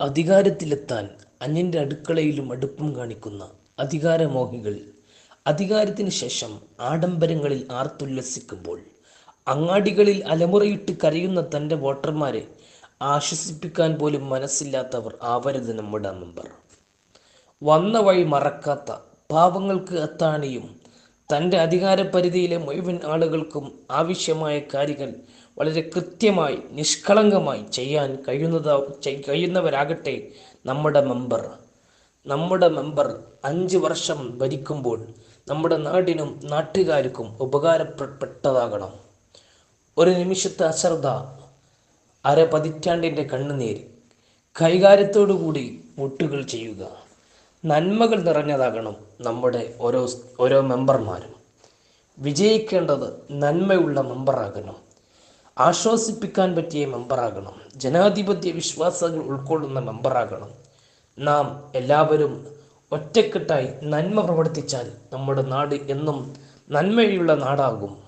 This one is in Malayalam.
അധികാരത്തിലെത്താൻ അന്യന്റെ അടുക്കളയിലും അടുപ്പം കാണിക്കുന്ന അധികാരമോഹികൾ. അധികാരത്തിന് ശേഷം ആഡംബരങ്ങളിൽ ആർത്തുല്ലസിക്കുമ്പോൾ അങ്ങാടികളിൽ അലമുറയിട്ട് കരയുന്ന തന്റെ വോട്ടർമാരെ ആശ്വസിപ്പിക്കാൻ പോലും മനസ്സില്ലാത്തവർ ആവരുത് നമ്മുടെ മെമ്പർ. വന്ന വഴി മറക്കാത്ത പാവങ്ങൾക്ക് അത്താണിയും തന്റെ അധികാരപരിധിയിലെ മുഴുവൻ ആളുകൾക്കും ആവശ്യമായ കാര്യങ്ങൾ വളരെ കൃത്യമായി നിഷ്കളങ്കമായി ചെയ്യാൻ കഴിയുന്നത കഴിയുന്നവരാകട്ടെ നമ്മുടെ മെമ്പർ. നമ്മുടെ മെമ്പർ അഞ്ച് വർഷം ഭരിക്കുമ്പോൾ നമ്മുടെ നാടിനും നാട്ടുകാർക്കും ഉപകാരപ്പെട്ടതാകണം. ഒരു നിമിഷത്തെ അശ്രദ്ധ അര പതിറ്റാണ്ടിന്റെ കണ്ണുനീര്. കൈകാര്യത്തോടുകൂടി വോട്ടുകൾ ചെയ്യുക. നന്മകൾ നിറഞ്ഞതാകണം നമ്മുടെ ഓരോ ഓരോ മെമ്പർമാരും. വിജയിക്കേണ്ടത് നന്മയുള്ള മെമ്പറാകണം. ആശ്വസിപ്പിക്കാൻ പറ്റിയ മെമ്പറാകണം. ജനാധിപത്യ വിശ്വാസങ്ങൾ ഉൾക്കൊള്ളുന്ന മെമ്പറാകണം. നാം എല്ലാവരും ഒറ്റക്കെട്ടായി നന്മ പ്രവർത്തിച്ചാൽ നമ്മുടെ നാട് എന്നും നന്മയുള്ള നാടാകും.